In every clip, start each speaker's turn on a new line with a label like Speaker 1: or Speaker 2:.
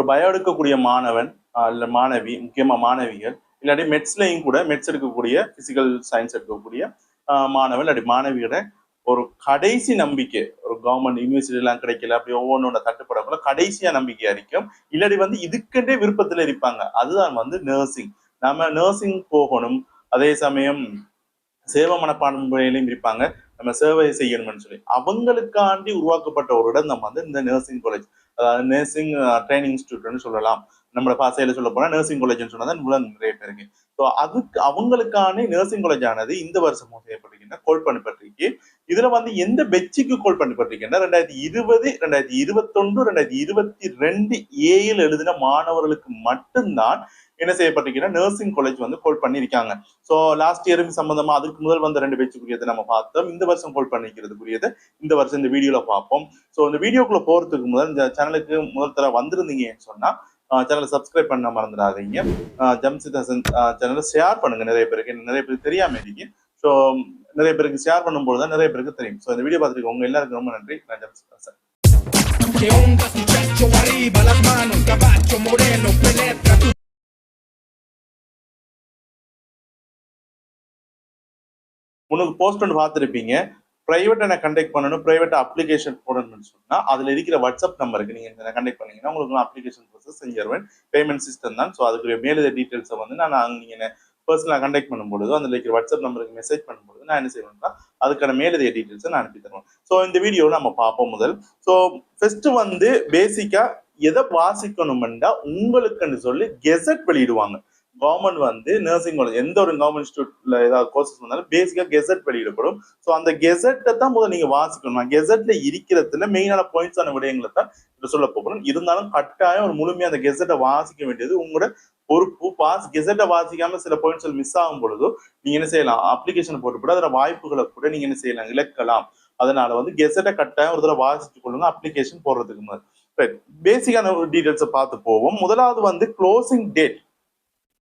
Speaker 1: ஒரு பயம் எடுக்கக்கூடிய மாணவன் இல்லை மாணவி முக்கியமா மாணவிகள் இல்லாட்டி மெட்ஸ்லையும் கூட மெட்ஸ் எடுக்கக்கூடிய பிசிக்கல் சயின்ஸ் எடுக்கக்கூடிய மாணவன் இல்லாட்டி மாணவியோட ஒரு கடைசி நம்பிக்கை ஒரு கவர்மெண்ட் யூனிவர்சிட்டி எல்லாம் கிடைக்கல அப்படி ஒவ்வொன்றோட தட்டுப்படக்குள்ள கடைசியா நம்பிக்கையா இருக்கும் இல்லாட்டி வந்து இதுக்கென்றே விருப்பத்துல இருப்பாங்க. அதுதான் வந்து நர்சிங் நம்ம நர்சிங் போகணும். அதே சமயம் சேவை மனப்பான்மையிலையும் இருப்பாங்க. நம்ம சேவை செய்யணும்னு சொல்லி. அவங்களுக்காண்டி உருவாக்கப்பட்ட ஒரு இடம் நம்ம வந்து இந்த நர்சிங் காலேஜ் அதாவது நர்சிங் ட்ரைனிங் இன்ஸ்டியூட்னு சொல்லலாம். நம்மளோட பாசையில சொல்ல போனா நர்சிங் காலேஜ்னு சொன்னா தான் உலகம் நிறைய பேருக்கு ஸோ அதுக்கு அவங்களுக்கான நர்சிங் காலேஜ் ஆனது இந்த வருஷமும் செய்யப்பட்டிருக்கின்ற கோல் பண்ணப்பட்டிருக்கு இதுல வந்து எந்த பெச்சுக்கு கோல் பண்ணப்பட்டிருக்கின்ற ரெண்டாயிரத்தி இருபது ரெண்டாயிரத்தி இருபத்தொன்று ரெண்டாயிரத்தி இருபத்தி ரெண்டு ஏயில் எழுதின மாணவர்களுக்கு மட்டும்தான் என்ன செய்யப்பட்டிருக்கீங்கன்னா நர்சிங் காலேஜ் வந்து கோல் பண்ணியிருக்காங்க. ஸோ லாஸ்ட் இயரும் சம்பந்தமா அதுக்கு முதல் வந்த ரெண்டு பேச்சுக்குரியதை நம்ம பார்த்தோம். இந்த வருஷம் கோல் பண்ணிக்கிறதுக்குரியது இந்த வருஷம் இந்த வீடியோல பார்ப்போம். ஸோ இந்த வீடியோக்குள்ள போறதுக்கு முதல் இந்த சேனலுக்கு முதல் தர வந்திருந்தீங்கன்னு சொன்னா சேனலை சப்ஸ்கிரைப் பண்ண மறந்துடாதீங்க. ஜம்சித் ஹசன் சேனலை ஷேர் பண்ணுங்க. நிறைய பேருக்கு. நிறைய பேருக்கு தெரியாம இருக்கு ஸோ நிறைய பேருக்கு ஷேர் பண்ணும்போது தான் நிறைய பேருக்கு தெரியும். ஸோ இந்த வீடியோ பார்த்துருக்கோங்க உங்க எல்லாருக்கும் ரொம்ப நன்றி. நான் Jamshid Hasan
Speaker 2: Que arriba, las manos, moreno, penetra
Speaker 1: உனக்கு போஸ்ட் ஒன்று பார்த்துருப்பீங்க. ப்ரைவேட் என்ன கண்டெக்ட் பண்ணணும். ப்ரைவேட்டை அப்ளிகேஷன் போடணும்னு சொன்னால் அதில் இருக்கிற வாட்ஸ்அப் நம்பருக்கு நீங்கள் என்ன கண்டெக்ட் பண்ணீங்கன்னா உங்களுக்கு நான் அப்ளிகேஷன் ப்ரோசஸ் செஞ்சிருவேன். பேமெண்ட் சிஸ்டம் தான். ஸோ அதுக்குரிய மேலத டீட்டெயில்ஸை வந்து நான் நீங்கள் பர்சனலாக கண்டெக்ட் பண்ணும்பொழுது அதில் இருக்கிற வாட்ஸ்அப் நம்பருக்கு மெசேஜ் பண்ணும்பொழுது நான் என்ன செய்வேன்னா அதுக்கான மேலதிக டீட்டெயில்ஸை நான் அனுப்பி தருவேன். ஸோ இந்த வீடியோவை நம்ம பார்ப்போம் முதல். ஸோ ஃபஸ்ட்டு வந்து பேசிக்காக எதை வாசிக்கணும்னா உங்களுக்குன்னு சொல்லி கெசட் வெளியிடுவாங்க. கவர்மெண்ட் வந்து நர்சிங் காலேஜ் எந்த ஒரு கவர்மெண்ட் இன்ஸ்டியூட்ல ஏதாவது கோர்சஸ் வந்தாலும் பேசிக்கா கெசட் வெளியிடப்படும். ஸோ அந்த கெசட்டை தான் முதல்ல நீங்க வாசிக்கணும். கெசட்ல இருக்கிறதுல மெயினான பாயிண்ட்ஸான விடயங்களை தான் இப்ப சொல்ல போகிறோம் இருந்தாலும் கட்டாயம் ஒரு முழுமையாக அந்த கெசட்டை வாசிக்க வேண்டியது உங்களோட பொறுப்பு. பாஸ் கெசட்டை வாசிக்காம சில பாயிண்ட்ஸ் மிஸ் ஆகும் பொழுதோ நீங்க என்ன செய்யலாம்? அப்ளிகேஷன் போட்டு கூட அதில் வாய்ப்புகளை கூட நீங்க என்ன செய்யலாம்? இழக்கலாம். அதனால வந்து கெசட்டை கட்டாயம் ஒரு தடவை வாசித்து கொள்ளுங்க. அப்ளிகேஷன் போடுறதுக்கு முன்னாடி. பேசிக்கான டீட்டெயில்ஸை பார்த்து போவோம். முதலாவது வந்து க்ளோசிங் டேட்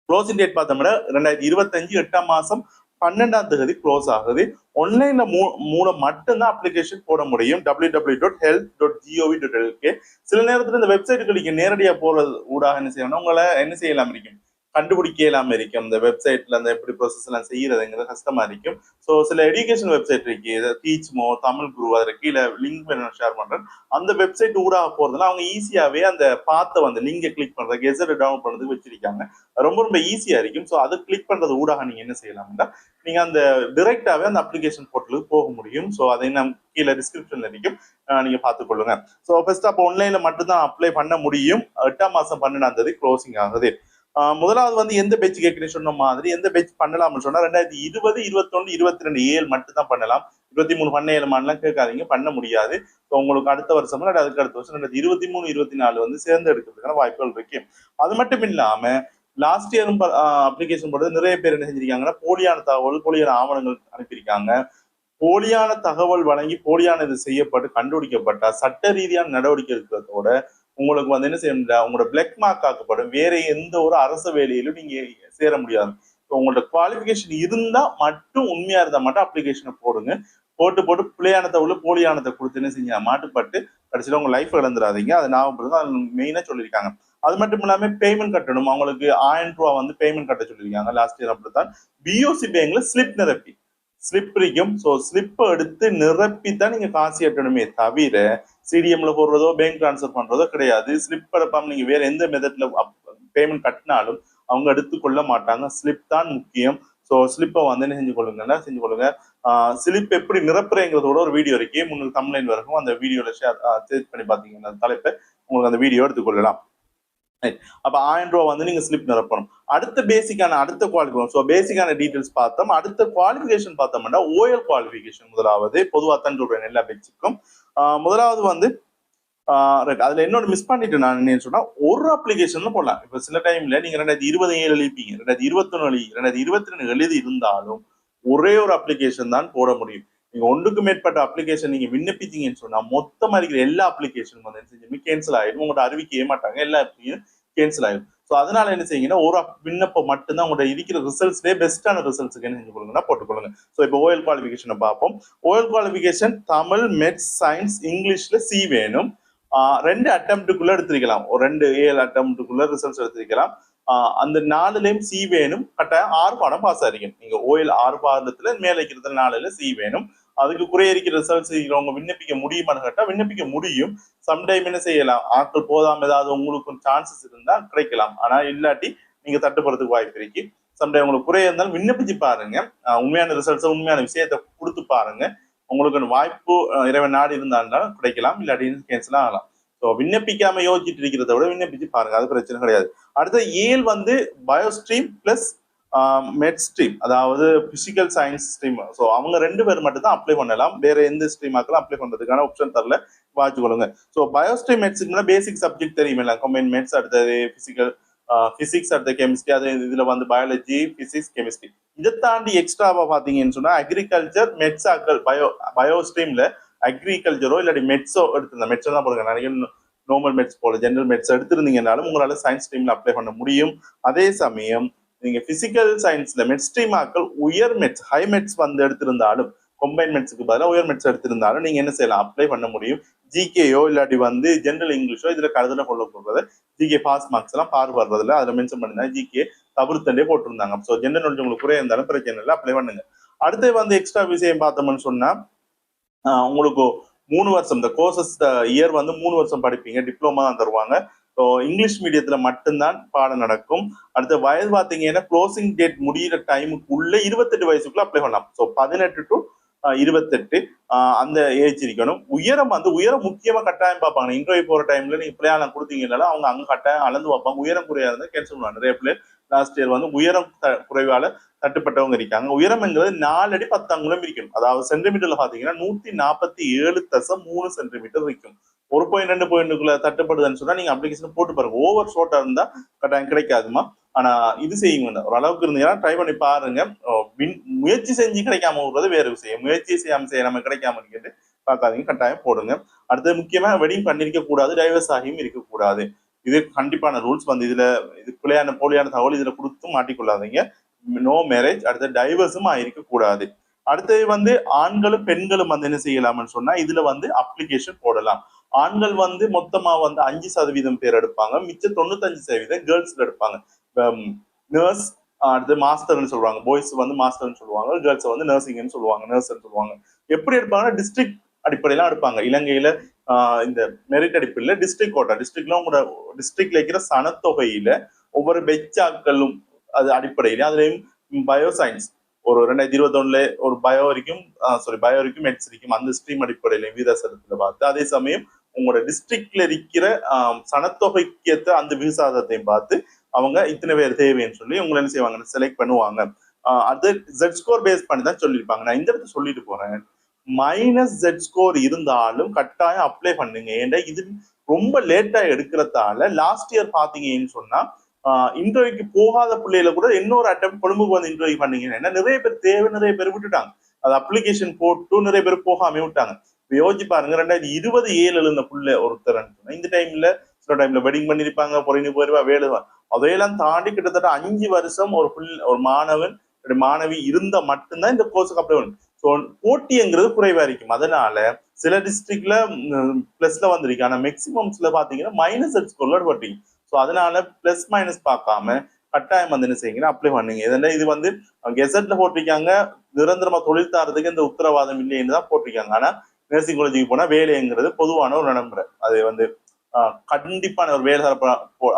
Speaker 1: க்ளோசிங் டேட் பார்த்தோம்னா ரெண்டாயிரத்தி இருபத்தஞ்சு எட்டாம் மாசம் பன்னெண்டாம் தேதி க்ளோஸ் ஆகுது. ஆன்லைன்ல மூ மூலம் மட்டும்தான் அப்ளிகேஷன் போட முடியும். W W dot health dot GOV dot LK சில நேரத்துல இந்த வெப்சைட்டுக்கு நீங்கள் நேரடியாக போறது ஊடாக என்ன செய்யணும்? உங்களை என்ன செய்யலாம் இருக்கும் கண்டுபிடிக்க இருக்கும். இந்த வெப்சைட்ல அந்த எப்படி ப்ரொசஸ் எல்லாம் செய்யறதுங்கிறது கஷ்டமா இருக்கும். ஸோ சில எஜுகேஷன் வெப்சைட் இருக்கு. டீச்மோ தமிழ் குரு அதில் கீழே லிங்க் வேணும் ஷேர் பண்றேன். அந்த வெப்சைட் ஊடாக போறதுல அவங்க ஈஸியாவே அந்த பார்த்த வந்து லிங்கை கிளிக் பண்றது கெசட் டவுன்லோட் பண்றதுக்கு வச்சிருக்காங்க. ரொம்ப ரொம்ப ஈஸியா இருக்கும். ஸோ அதை கிளிக் பண்றது ஊடாக நீங்க என்ன செய்யலாம்னா நீங்க அந்த டிரெக்டாவே அந்த அப்ளிகேஷன் போர்ட்டலுக்கு போக முடியும். ஸோ அதை நம்ம கீழே டிஸ்கிரிப்ஷன்ல இருக்கும். நீங்க பார்த்துக்கொள்ளுங்க ஸோ ஃபர்ஸ்ட் அப்போ ஆன்லைன்ல மட்டும்தான் அப்ளை பண்ண முடியும். எட்டாம் மாசம் பன்னெண்டாம் தேதி க்ளோசிங் ஆகுது. முதலாவது வந்து எந்த பேச்சு கேட்குறேன்னு சொன்ன மாதிரி எந்த பேச்சு பண்ணலாம்னு சொன்னா ரெண்டாயிரத்தி இருபது இருபத்தொன்னு இருபத்தி ரெண்டு ஏழு மட்டும் தான் பண்ணலாம். இருபத்தி மூணு பண்ண ஏழு மாநிலம் கேட்காதீங்க பண்ண முடியாது. ஸோ உங்களுக்கு அடுத்த வருஷம் இல்லை அதுக்கு அடுத்த வருஷம் ரெண்டாயிரத்தி இருபத்தி மூணு இருபத்தி நாலு வந்து சேர்ந்து எடுக்கிறதுக்கான வாய்ப்புகள் இருக்கு. அது மட்டும் இல்லாம லாஸ்ட் இயரும் அப்ளிகேஷன் போடுறது நிறைய பேர் என்ன செஞ்சிருக்காங்கன்னா போலியான தகவல் போலியான ஆவணங்கள் அனுப்பியிருக்காங்க. போலியான தகவல் வழங்கி போலியான இது செய்யப்பட்டு கண்டுபிடிக்கப்பட்ட சட்ட ரீதியான நடவடிக்கை இருக்கிறதோட உங்களுக்கு வந்து என்ன செய்ய முடியாது உங்களோட பிளாக் மார்க் ஆக்கப்படும். வேற எந்த ஒரு அரசு வேலையிலும் நீங்க சேர முடியாது. ஸோ உங்களோட குவாலிஃபிகேஷன் இருந்தா மட்டும் உண்மையா இருந்தா மட்டும் அப்ளிகேஷனை போடுங்க. போட்டு போட்டு பிள்ளையானத்தை உள்ள போலியானத்தை கொடுத்து என்ன செஞ்சா மாட்டுப்பட்டு கடைசியில் உங்க லைஃப் இழந்துடாதீங்க அது ஞாபகப்படுங்க அது மெயினா சொல்லியிருக்காங்க. அது மட்டும் இல்லாம பேமெண்ட் கட்டணும். அவங்களுக்கு ஆயிரம் ரூபா வந்து பேமெண்ட் கட்ட சொல்லியிருக்காங்க. லாஸ்ட் இயர் அப்படித்தான். பிஓசி பேங்க்ல ஸ்லிப் நிரப்பி. ஸ்லிப் இருக்கும் ஸோ ஸ்லிப்பை எடுத்து நிரப்பி தான் நீங்கள் காசு கட்டணுமே தவிர சிடிஎம்ல போடுறதோ பேங்க் ட்ரான்ஸ்ஃபர் பண்றதோ கிடையாது. ஸ்லிப் எடுப்பாமல் நீங்க வேற எந்த மெத்தட்ல பேமெண்ட் கட்டினாலும் அவங்க எடுத்துக்கொள்ள மாட்டாங்க. ஸ்லிப் தான் முக்கியம். ஸோ ஸ்லிப்பை வந்து என்ன செஞ்சு கொள்ளுங்கன்னா செஞ்சு கொள்ளுங்க? ஸ்லிப் எப்படி நிரப்புறேங்கிறதோட ஒரு வீடியோ இருக்கு. முன்னூறு தமிழ்லைன் வரைக்கும் அந்த வீடியோவில் ஷேர் சேஞ்ச் பண்ணி பார்த்தீங்கன்னா அந்த தலைப்பை உங்களுக்கு அந்த வீடியோ எடுத்துக்கொள்ளலாம் ரைட் அப்போ ஆயிரம் ரூபா வந்து நீங்க ஸ்லிப் நிரப்பணும். அடுத்த பேசிக்கான அடுத்த குவாலிஃபிகேஷன் ஸோ பேசிக்கான டீடைல்ஸ் பார்த்தோம். அடுத்த குவாலிஃபிகேஷன் பார்த்தோம்னா ஓஎல் குவாலிஃபிகேஷன் முதலாவது. பொதுவாக தான் சொல்கிறேன் எல்லா பேச்சுக்கும் முதலாவது வந்து ரைட் அதில் என்னோட மிஸ் பண்ணிட்டு நான் என்ன சொன்னால் ஒரு அப்ளிகேஷன்ல போடலாம். இப்போ சில டைம்ல நீங்க ரெண்டாயிரத்தி இருபது ஏழு எழுதிப்பீங்க ரெண்டாயிரத்தி இருபத்தொன்னு எழுதி ரெண்டாயிரத்தி இருபத்தி ரெண்டு எழுதி இருந்தாலும் ஒரே ஒரு அப்ளிகேஷன் தான் போட முடியும். நீங்க ஒன்றுக்கு மேற்பட்ட அப்ளிகேஷன் நீங்க விண்ணப்பித்தீங்கன்னு சொன்னா மொத்தமா இருக்கிற எல்லா அப்ளிகேஷன் வந்து என்ன செஞ்சு கேன்சல் ஆயிடும் உங்கள்ட்ட அறிவிக்கவே மாட்டாங்க எல்லா கேன்சல் ஆயிடும் ஸோ அதனால என்ன செய்யுங்கன்னா ஒரு விண்ணப்பம் மட்டும்தான் உங்களோட இருக்கிற ரிசல்ட்ஸ்லேயே பெஸ்ட்டான ரிசல்ட்ஸுக்கு என்ன செஞ்சு கொடுங்கன்னா போட்டுக்கொள்ளுங்க ஸோ இப்போ ஓஎல் குவாலிஃபிகேஷனை பார்ப்போம். OL qualification Tamil maths science இங்கிலீஷ்ல சி வேணும். ஆஹ் ரெண்டு அட்டம்ப்டுக்குள்ள எடுத்திருக்கலாம். ஒரு ரெண்டு ஏழு அட்டம்ப்டுக்குள்ள ரிசல்ட்ஸ் எடுத்திருக்கலாம். அந்த நாலுலயும் சி வேணும். கட்டாயம் ஆறு பாடம் பாஸ் ஆயிருக்கும் நீங்க ஓயில் ஆறு பாடத்துல மேலே இருக்கிறது நாலுல சி வேணும். அதுக்கு குறைய இருக்கிற ரிசல்ட் இருக்கிறவங்க விண்ணப்பிக்க முடியுமான்னு கேட்டால் விண்ணப்பிக்க முடியும். சம்டைம் என்ன செய்யலாம்? ஆட்கள் போதாம ஏதாவது உங்களுக்கு சான்சஸ் இருந்தா கிடைக்கலாம். ஆனா இல்லாட்டி நீங்க தட்டுப்படுறதுக்கு வாய்ப்பு இருக்கு. சம்டைம் உங்களுக்கு குறைய இருந்தாலும் விண்ணப்பிச்சு பாருங்க. உண்மையான ரிசல்ட்ஸ் உண்மையான விஷயத்த கொடுத்து பாருங்க. உங்களுக்கு வாய்ப்பு இரவு இறைவன் நாடு இருந்தாலும் கிடைக்கலாம். இல்லாட்டி கேன்சல் ஆகலாம். ஸோ விண்ணப்பிக்காம யோசிச்சுட்டு இருக்கிறத விட விண்ணப்பிச்சு பாருங்க. அது பிரச்சனை கிடையாது. அடுத்த ஏல் வந்து bio stream plus maths stream அதாவது பிசிக்கல் சயின்ஸ் ஸ்ட்ரீம் ஸோ அவங்க ரெண்டு பேர் மட்டும் தான் அப்ளை பண்ணலாம். வேற எந்த ஸ்ட்ரீமாக்கெல்லாம் அப்ளை பண்ணுறதுக்கான ஆப்ஷன் தரல. வாட்சி கொள்ளுங்க ஸோ பயோஸ்ட்ரீம் மெட்ஸ்னா பேசிக் சப்ஜெக்ட் தெரியுமில்ல கம்பைன் மெட்ஸ் அடுத்தது பிசிக்கல் பிசிக்ஸ் அடுத்த கெமிஸ்ட்ரி அது இதில் வந்து பயாலஜி பிசிக்ஸ் கெமிஸ்ட்ரி இதை தாண்டி எக்ஸ்ட்ராவாக பார்த்தீங்கன்னு சொன்னால் அக்ரிகல்ச்சர் மெட்ஸாக்கள் பயோ பயோ ஸ்ட்ரீமில் அக்ரிகல்ச்சரோ இல்லாட்டி மெட்ஸோ எடுத்திருந்தேன் மெட்ஸோ தான் போடுங்க. நிறைய நார்மல் மெட்ஸ் போல ஜென்ரல் மெட்ஸ் எடுத்திருந்தீங்கனாலும் உங்களால் சயின்ஸ் ஸ்ட்ரீமில் அப்ளை பண்ண முடியும். அதே சமயம் நீங்க பிசிக்கல் சயின்ஸ்ல மெட்ஸ்ட்ரீமாக்கள் உயர் மெட்ஸ் ஹை மெட்ஸ் வந்து எடுத்திருந்தாலும் கொம்பைன் மெட்ஸுக்கு பதிலாக உயர் மெட்ஸ் எடுத்திருந்தாலும் நீங்க என்ன செய்யலாம்? அப்ளை பண்ண முடியும். ஜிகேயோ இல்லாட்டி வந்து ஜென்ரல் இங்கிலீஷோ இதுல கருதுல கொள்ள ஜிகே பாஸ் மார்க்ஸ் எல்லாம் பார்வர்றதுல அதுல மென்ஷன் பண்ணிருந்தாங்க ஜிகே தவிர்த்தண்டே போட்டிருந்தாங்க. ஸோ ஜென்ரல் நாலேஜ் உங்களுக்கு குறைய இருந்தாலும் பிரச்சனை இல்லை. அப்ளை பண்ணுங்க. அடுத்து வந்து எக்ஸ்ட்ரா விஷயம் பார்த்தோம்னு சொன்னா உங்களுக்கு மூணு வருஷம் இந்த கோர்சஸ் இயர் வந்து மூணு வருஷம் படிப்பீங்க. டிப்ளமா தான் தருவாங்க. ஸோ இங்கிலீஷ் மீடியத்துல மட்டும்தான் பாடம் நடக்கும். அடுத்த வயது பார்த்தீங்கன்னா க்ளோசிங் டேட் முடிகிற டைமுக்கு உள்ளே இருபத்தெட்டு வயசுக்குள்ள அப்ளை பண்ணலாம். ஸோ பதினெட்டு டு இருபத்தெட்டு ஆஹ் அந்த ஏஜ் இருக்கணும். உயரம் வந்து உயரம் முக்கியமா கட்டாயம் பார்ப்பாங்க. இன்டர்வியூ போற டைம்ல நீங்கள் பிள்ளையாளம் கொடுத்தீங்கனால அவங்க அங்க கட்டாயம் அளந்து பார்ப்பாங்க. உயரம் குறையாக இருந்தால் கேன்சல் பண்ணுவாங்க. நிறைய பிள்ளை லாஸ்ட் இயர் வந்து உயரம் குறைவால தட்டுப்பட்டவங்க இருக்காங்க. உயரம்ங்கிறது நாலு அடி பத்து அங்குலம் இருக்கும் அதாவது சென்டிமீட்டர்ல பாத்தீங்கன்னா நூத்தி நாற்பத்தி ஏழு தசம் மூணு சென்டிமீட்டர் இருக்கும். ஒரு பாயிண்ட் ரெண்டு பாயிண்ட்டுக்குள்ள தட்டுப்படுதுன்னு சொன்னா நீங்க அப்ளிகேஷன் போட்டு பாருங்க. ஓவர் ஷார்ட்டா இருந்தா கட்டாயம் கிடைக்காதுமா ஆனா இது செய்யுங்க. ஒரு அளவுக்கு இருந்தீங்கன்னா ட்ரை பண்ணி பாருங்க. முயற்சி செஞ்சு கிடைக்காம விடுறது வேற விஷயம். முயற்சி செய்யாம செய்யாம கிடைக்காம இருக்கிறது பார்க்காதீங்க. கட்டாயம் போடுங்க. அடுத்தது முக்கியமா வெட்டிங் பண்ணிருக்க கூடாது. டைவர்ஸ் ஆகியும் இருக்கக்கூடாது இது கண்டிப்பான ரூல்ஸ் வந்து இதுல இது பிள்ளையான போலியான தகவல் இதுல கொடுத்து மாட்டிக்கொள்ளாதீங்க. நோ மேரேஜ் அடுத்த டைவர்ஸும் ஆயிருக்க கூடாது. அடுத்தது வந்து ஆண்களும் பெண்களும் வந்து என்ன செய்யலாம்னு சொன்னா இதுல வந்து அப்ளிகேஷன் போடலாம். ஆண்கள் வந்து மொத்தமா வந்து அஞ்சு சதவீதம் பேர் எடுப்பாங்க. மிச்சம் தொண்ணூத்தஞ்சு சதவீதம் கேர்ள்ஸ்ல எடுப்பாங்க. நர்ஸ் அடுத்து மாஸ்டர்னு சொல்லுவாங்க. பாய்ஸ் வந்து மாஸ்டர்னு சொல்லுவாங்க. கேர்ள்ஸ் வந்து நர்சிங்னு சொல்லுவாங்க. நர்ஸ்ன்னு சொல்லுவாங்க. எப்படி எடுப்பாங்கன்னா டிஸ்ட்ரிக்ட் அடிப்படையெல்லாம் எடுப்பாங்க. இலங்கையில ஆஹ் இந்த மெரிட் அடிப்படையில் டிஸ்ட்ரிக்ட் கோட்டா டிஸ்ட்ரிக்ட்ல உங்களோட டிஸ்ட்ரிக்ட்ல இருக்கிற சனத்தொகையில ஒவ்வொரு பெச்சாக்களும் அது அடிப்படையில அதுலயும் பயோ சயின்ஸ் ஒரு ரெண்டாயிரத்தி இருபத்தொன்னுல ஒரு பயோ வரைக்கும் சாரி பயோ வரைக்கும் மெட்ஸ் வரைக்கும் அந்த ஸ்ட்ரீம் அடிப்படையில விகிதாசரத்துல பார்த்து அதே சமயம் உங்களோட டிஸ்ட்ரிக்ட்ல இருக்கிற ஆஹ் சனத்தொகைக்கு அந்த விசாதத்தையும் பார்த்து அவங்க இத்தனை பேர் தேவைன்னு சொல்லி உங்களை என்ன செய்வாங்க? செலக்ட் பண்ணுவாங்க. அது ஜெட் ஸ்கோர் பேஸ் பண்ணி தான் சொல்லியிருப்பாங்க. நான் இந்த இடத்துல சொல்லிட்டு போறேன். மைனஸ் ஜெட் ஸ்கோர் இருந்தாலும் கட்டாயம் அப்ளை பண்ணுங்க. ஏன்டா இது ரொம்ப லேட்டா எடுக்கிறதால லாஸ்ட் இயர் பாத்தீங்கன்னு சொன்னா இன்டர்வியூக்கு போகாத பிள்ளையில கூட இன்னொரு அட்டம் கொழும்புக்கு வந்து இன்டர்வியூ பண்ணீங்கன்னா நிறைய பேர் தேவை நிறைய பேர் விட்டுட்டாங்க. அது அப்ளிகேஷன் போட்டு நிறைய பேர் போகாம விட்டாங்க. இப்போ யோசிச்சு பாருங்க ரெண்டாயிரத்தி இருபது ஏழு எழுந்த புள்ள ஒருத்தர் இந்த டைம்ல சில டைம்ல வெட்டிங் பண்ணிருப்பாங்க பொறிஞ்சு போயிருவா வேலுவா அதையெல்லாம் தாண்டி கிட்டத்தட்ட அஞ்சு வருஷம் ஒரு புல் ஒரு மாணவன் மாணவி இருந்தா மட்டும்தான் இந்த கோர்ஸுக்கு அப்ளை பண்ணும் ஸோ போட்டிங்கிறது குறைவா இருக்கும். அதனால சில டிஸ்ட்ரிக்ட்ல பிளஸ்ல வந்திருக்கு. ஆனா மேக்சிமம்ஸ்ல பாத்தீங்கன்னா மைனஸ் ஸ்கோர்ல போட்டீங்க. ஸோ அதனால பிளஸ் மைனஸ் பார்க்காம கட்டாயம் வந்து என்ன செய்யுங்கன்னா அப்ளை பண்ணுங்க. இதெல்லாம் இது வந்து கெசட்ல போட்டிருக்காங்க. நிரந்தரமா தொழில் தாரதுக்கு இந்த உத்தரவாதம் இல்லைன்னு தான் போட்டிருக்காங்க. ஆனா நர்சிங் காலேஜுக்கு போனால் வேலைங்கிறது பொதுவான ஒரு நடைமுறை அது வந்து கண்டிப்பான ஒரு வேலை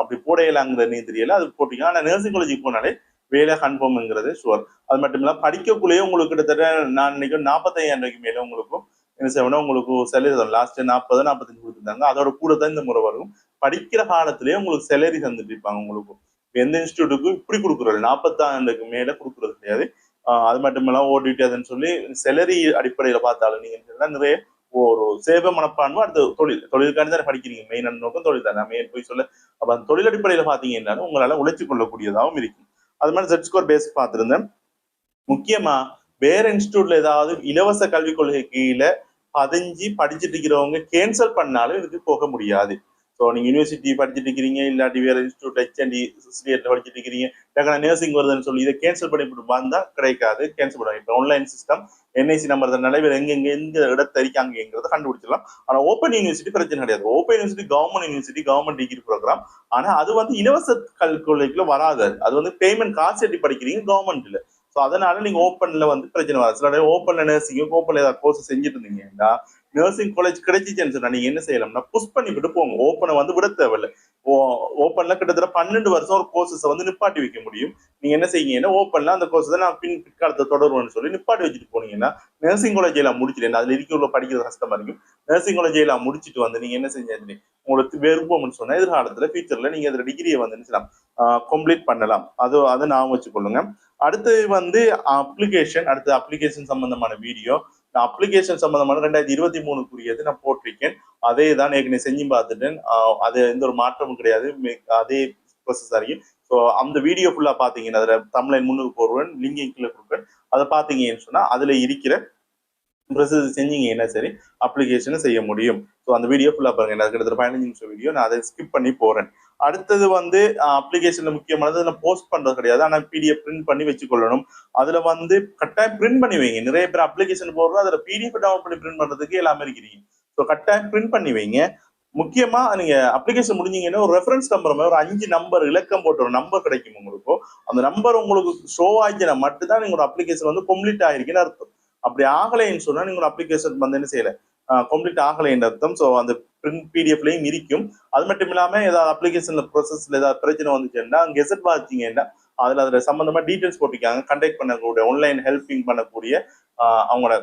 Speaker 1: அப்படி போடையிலாங்கிறது நீ தெரியல. அது போட்டீங்க ஆனால் நர்சிங் காலேஜுக்கு போனாலே வேலை கன்ஃபார்ம்ங்கிறது ஷுவர் அது மட்டும் இல்லாமல் படிக்கக்குள்ளேயே உங்களுக்கு கிட்டத்தட்ட நான் நினைக்கும் நாற்பத்தையாயிரம் ரூபாய்க்கு மேலே உங்களுக்கும் என்ன செய்யணும் உங்களுக்கு சேலரி தரும் லாஸ்ட் நாற்பது நாற்பத்தஞ்சு கொடுத்துருந்தாங்க. அதோட கூட தான் இந்த முறை வரும். படிக்கிற காலத்திலேயே உங்களுக்கு சேலரி தந்துட்டு இருப்பாங்க உங்களுக்கு எந்த இன்ஸ்டியூட்டுக்கும் இப்படி கொடுக்குறது நாற்பத்தாண்டுக்கு மேலே கொடுக்குறது கிடையாது. அது மட்டும் இல்லாமல் ஓடிடி அதுன்னு சொல்லி செலரி அடிப்படையில பார்த்தாலும் நீங்க நிறைய ஒரு சேவை மனப்பான்மை அடுத்து தொழில். தொழிலுக்காண்டி தானே படிக்கிறீங்க. மெயின் நோக்கம் தொழில் தானே. மெயின் போய் சொல்ல. அப்ப அந்த தொழில் அடிப்படையில பார்த்தீங்கன்னா உங்களால உழைச்சி கொள்ளக்கூடியதாகவும் இருக்கும். அது மாதிரி செட் ஸ்கோர் பேஸ் பார்த்துருந்தேன். முக்கியமா வேற இன்ஸ்டியூட்ல ஏதாவது இலவச கல்விக் கொள்கை கீழே பதிஞ்சு படிச்சுட்டு இருக்கிறவங்க கேன்சல் பண்ணாலும் இதுக்கு போக முடியாது. ஸோ நீங்க யூனிவர்சிட்டி படிச்சுட்டு இருக்கிறீங்க இல்லாட்டி வேறு இன்ஸ்டியூட் ஹெச்என்டி சிஸ்டிஎட்ல e, படிச்சுட்டு இருக்கிறீங்க டக்குனா நர்சிங் வருதுன்னு சொல்லி இதை கேன்சல் பண்ணி வந்தால் கிடைக்காது கேன்சல் பண்ணுவாங்க இப்போ ஆன்லைன் சிஸ்டம் என்ஐசி நம்பர் வேறு எங்க எங்க எந்த இடத்த இருக்காங்கிறத கண்டுபிடிச்சிடலாம். ஆனால் ஓப்பன் யூனிவர்சிட்டி பிரச்சனை கிடையாது. Open university government university government degree program ஆனா அது வந்து இலவச கல்கொலைக்குள்ள வராது. அது வந்து பேமெண்ட் காசு கட்டி படிக்கிறீங்க கவர்மெண்ட்ல ஸோ அதனால நீங்க ஓப்பன்ல வந்து பிரச்சனை வராது. சில ஓப்பன்ல நர்சிங் ஓப்பனில் ஏதாவது கோர்ஸ் செஞ்சுட்டு இருந்தீங்கன்னா நர்சிங் காலேஜ் கிடைச்சிச்சுன்னு சொன்னா நீங்க என்ன செய்யலாம்னா புஷ் பண்ணி விட்டு போங்க ஓப்பனை வந்து விட தேவையில்லை. ஓப்பன்ல கிட்டத்தட்ட பன்னெண்டு வருஷம் ஒரு கோர்சஸ் வந்து நிப்பாட்டி வைக்க முடியும். நீங்க என்ன செய்யுங்கன்னா ஓப்பன்ல அந்த கோர்ஸ் நான் பின் பிற்காலத்தை தொடருவேன்னு சொல்லி நிப்பாட்டி வச்சுட்டு போனீங்கன்னா நர்சிங் காலேஜ் எல்லாம் முடிச்சிட்டு அதுல இருக்கிற படிக்கிறது கஷ்டமா இருக்கும். நர்சிங் காலேஜ் எல்லாம் முடிச்சுட்டு வந்து நீங்க என்ன செஞ்சீங்க உங்களுக்கு விருப்பம்னு சொன்னா எதிர்காலத்துல ஃபியூச்சர்ல நீங்க அதுல டிகிரியை வந்து என்ன கம்ப்ளீட் பண்ணலாம். அது அதை நான் வச்சுக்கொள்ளுங்க. அடுத்து வந்து அப்ளிகேஷன் அடுத்து அப்ளிகேஷன் சம்பந்தமான வீடியோ நான் அப்ளிகேஷன் சம்பந்தமான ரெண்டாயிரத்தி இருபத்தி மூணுக்குரியது நான் போட்டிருக்கேன். அதே தான் ஏற்கனவே செஞ்சு பார்த்துட்டேன். அது எந்த ஒரு மாற்றமும் கிடையாது. அதே ப்ரொசஸ் அறியும் ஸோ அந்த வீடியோ ஃபுல்லாக பார்த்தீங்கன்னா அதில் தமிழன் முன்னுக்கு போடுவேன் லிங்க் கீழே கொடுப்பேன். அதை பார்த்தீங்கன்னு சொன்னால் அதில் இருக்கிற ப்ரொசஸ் செஞ்சீங்கன்னா சரி அப்ளிகேஷனை செய்ய முடியும். ஸோ அந்த வீடியோ ஃபுல்லாக பாருங்க. எனக்கு கிட்டத்தட்ட பதினஞ்சு நிமிஷம் வீடியோ நான் அதை ஸ்கிப் பண்ணி போகிறேன் அடுத்தது வந்து அப்ளிகேஷன்ல முக்கியமானது அதில் போஸ்ட் பண்றது கிடையாது. ஆனால் பிடிஎஃப் பிரிண்ட் பண்ணி வச்சுக்கொள்ளணும். அதுல வந்து கட்டாயம் பிரிண்ட் பண்ணி வைங்க. நிறைய பேர் அப்ளிகேஷன் போடுறது அதுல பிடிஎஃப் டவுன்லோட் பண்ணி பிரிண்ட் பண்றதுக்கு எல்லாமே இருக்கிறீங்க. ஸோ கட்டாயம் பிரிண்ட் பண்ணி வைங்க. முக்கியமா நீங்க அப்ளிகேஷன் முடிஞ்சீங்கன்னா ஒரு ரெஃபரன்ஸ் நம்பர் மாதிரி ஒரு அஞ்சு நம்பர் இலக்கம் போட்ட ஒரு நம்பர் கிடைக்கும் உங்களுக்கு. அந்த நம்பர் உங்களுக்கு ஷோ ஆகினா மட்டும்தான் நீங்களோட அப்ளிகேஷன் வந்து கம்ப்ளீட் ஆகிருக்குன்னு அர்த்தம். அப்படி ஆகலைன்னு சொன்னா நீங்களோட அப்ளிகேஷன் வந்து என்ன செய்யல? கம்ப்ளீட் ஆகலைன்னு அர்த்தம். ஸோ அந்த பிரிண்ட் பிடிஎஃப்லையும் இருக்கும். அது மட்டும் இல்லாமல் ஏதாவது அப்ளிகேஷன் ப்ரோசஸ்ல ஏதாவது பிரச்சனை வந்துச்சுன்னா கெசட் பார்த்தீங்கன்னா அதில் அதில் சம்மந்தமாக டீட்டெயில்ஸ் போட்டிருக்காங்க. கண்டக்ட் பண்ணக்கூடிய ஆன்லைன் ஹெல்பிங் பண்ணக்கூடிய அவங்களோட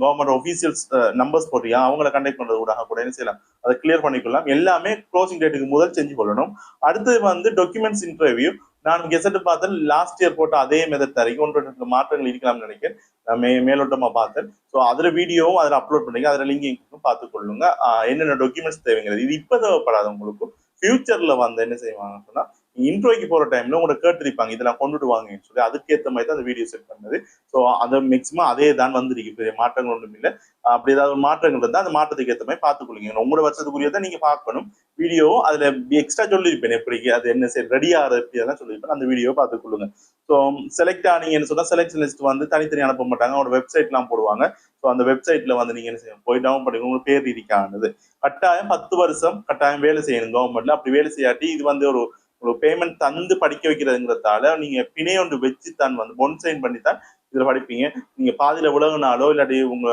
Speaker 1: கவர்மெண்ட் ஒஃபீஷியல்ஸ் நம்பர்ஸ் போட்டிருக்காங்க. அவங்கள கண்டக்ட் பண்றது கூட கூட என்ன செய்யலாம்? அதை கிளியர் பண்ணிக்கொள்ளலாம். எல்லாமே க்ளோசிங் டேட்டுக்கு முதல் செஞ்சு கொள்ளணும். அடுத்து வந்து டாக்குமெண்ட்ஸ் இன்டர்வியூ நான் கெசட் பார்த்தேன் லாஸ்ட் இயர் போட்ட அதே மெதட் தரைக்கும் ஒன்று மாற்றங்கள் இருக்கலாம்னு நினைக்கிறேன். நான் மே மேலோட்டமா பார்த்தேன். ஸோ அதுல வீடியோவும் அதில் அப்லோட் பண்ணிக்க அதில் லிங்க் பார்த்து கொள்ளுங்க. என்னென்ன டாக்குமெண்ட்ஸ் தேவைங்கிறது. இது இப்போ தேவைப்படாது உங்களுக்கும். ஃபியூச்சரில் வந்து என்ன செய்வாங்க அப்படின்னா இன்ட்ரோக்கு போகிற டைம்ல உங்களை கேட்டிருப்பாங்க இதெல்லாம் கொண்டுட்டு வாங்கன்னு சொல்லி அதுக்கேற்ற மாதிரி தான் அந்த வீடியோ செட் பண்ணது. ஸோ அது மேக்ஸிமம் அதே தான் வந்திருக்கு. பெரிய மாற்றங்கள் ஒன்றும் இல்லை. அப்படி ஏதாவது ஒரு மாற்றங்கள் இருந்தால் அந்த மாற்றத்துக்கு ஏற்ற மாதிரி பார்த்துக்கொள்ளுங்க. உங்களோட வருஷத்துக்குரியதை நீங்கள் பார்க்கணும். வீடியோ அதில் எக்ஸ்ட்ரா சொல்லியிருப்பேன். எப்படி அது என்ன சரி ரெடி ஆகிற எப்படி அதெல்லாம் சொல்லியிருப்பேன். அந்த வீடியோ பார்த்துக்கொள்ளுங்க. ஸோ செலக்ட் ஆனீங்கன்னு சொன்னால் செலக்ஷன் லிஸ்ட் வந்து தனித்தனி அனுப்ப மாட்டாங்க. அவங்களோட வெப்சைட்லாம் போடுவாங்க. ஸோ அந்த வெப்சைட்டில் வந்து நீங்க என்ன செய்யணும்? போய் டவுன் பண்ணி உங்களுக்கு பேர் இருக்கானது கட்டாயம் பத்து வருஷம் கட்டாயம் வேலை செய்யணும் கவர்மெண்ட்ல அப்படி வேலை செய்யாட்டி இது வந்து ஒரு உங்களுக்கு பேமெண்ட் தந்து படிக்க வைக்கிறதுங்கிறதால நீங்க பிணை ஒன்று வச்சு தான் வந்து பொன் சைன் பண்ணி தான் இதுல படிப்பீங்க. நீங்க பாதியில உலகினாலோ இல்லாட்டி உங்க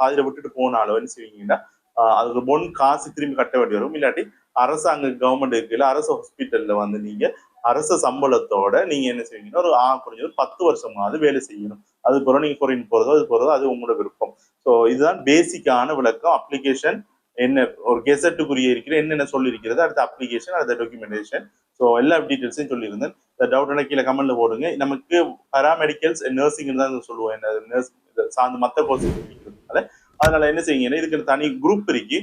Speaker 1: பாதியில விட்டுட்டு போனாலோ என்ன செய்வீங்கன்னா அதுக்கு பொன் காசு திரும்பி கட்ட வேண்டி வரும். இல்லாட்டி அரசாங்க கவர்மெண்ட் இருக்குல்ல அரசு ஹாஸ்பிட்டல்ல வந்து நீங்க அரச சம்பளத்தோட நீங்க என்ன செய்வீங்கன்னா ஒரு ஆ குறைஞ்சது ஒரு பத்து வருஷமாவது வேலை செய்யணும். அது பிறகு நீங்க குறைந்து போறதோ அது போறதோ அது உங்களோட விருப்பம். ஸோ இதுதான் பேசிக்கான விளக்கம். அப்ளிகேஷன் என்ன ஒரு கெசட்டுக்குரிய இருக்கிற என்னென்ன சொல்லியிருக்கிறது அடுத்த அப்ளிகேஷன் அடுத்த டாக்குமெண்டேஷன் ஸோ எல்லா டீட்டெயில்ஸையும் சொல்லியிருந்தேன். இந்த டவுட்னா கீழே கமெண்ட்ல போடுங்க. நமக்கு பராமெடிக்கல்ஸ் நர்சிங் தான் சொல்லுவோம். என்ன நர்ஸ் சார்ந்த மற்ற கோர்ஸ் அதனால என்ன செய்யுங்கன்னா இதுக்கு தனி குரூப் இருக்கு.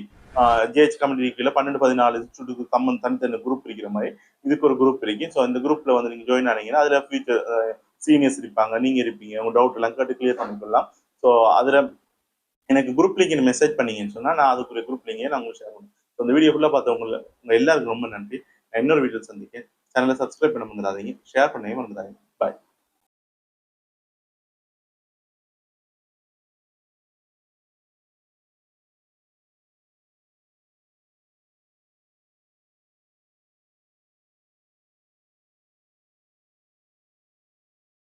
Speaker 1: ஜேஹெச் கம்யூனிட்டி கீழே பன்னெண்டு பதினாலு இன்ஸ்டியூட்டுக்கு கம்மன் தனித்தனி குரூப் இருக்கிற மாதிரி. இதுக்கு ஒரு குரூப் இருக்கு. ஸோ இந்த குரூப்ல வந்து நீங்க ஜாயின் ஆனீங்கன்னா அதுல ஃபியூச்சர் சீனியர்ஸ் இருப்பாங்க. நீங்க இருப்பீங்க. உங்க டவுட் எல்லாம் கேட்டு கிளியர் பண்ணிக்கலாம் ஸோ அதுல எனக்கு குரூப் லிங்க் மெசேஜ் பண்ணீங்கன்னு சொன்னா நான் அதுக்குரிய குரூப் லிங்கே நான் உங்களுக்கு ஷேர் பண்ணுவேன் ஸோ இந்த வீடியோ ஃபுல்லாக பார்த்தவங்க உங்க எல்லாருக்கும் ரொம்ப நன்றி. நான் இன்னொரு வீடியோ சந்திக்கேன் சேனலை சப்ஸ்கிரைப் பண்ண மறந்துடாதீங்க. ஷேர் பண்ணவே மறந்துடாதீங்க.